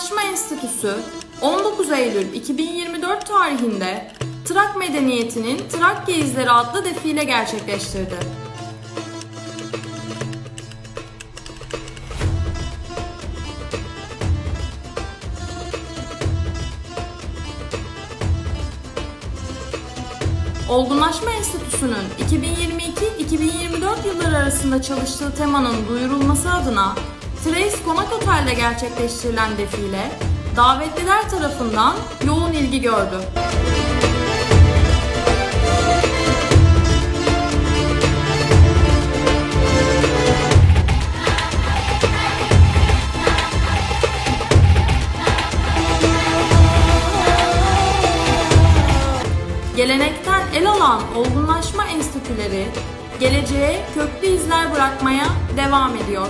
Enstitüsü 19 Eylül 2024 tarihinde Trak Medeniyeti'nin Trakya İzleri adlı defile gerçekleştirdi. Olgunlaşma Enstitüsü'nün 2022-2024 yılları arasında çalıştığı temanın duyurulması adına Trace Otel'de gerçekleştirilen defile, davetliler tarafından yoğun ilgi gördü. Gelenekten el alan olgunlaşma enstitüleri geleceğe köklü izler bırakmaya devam ediyor.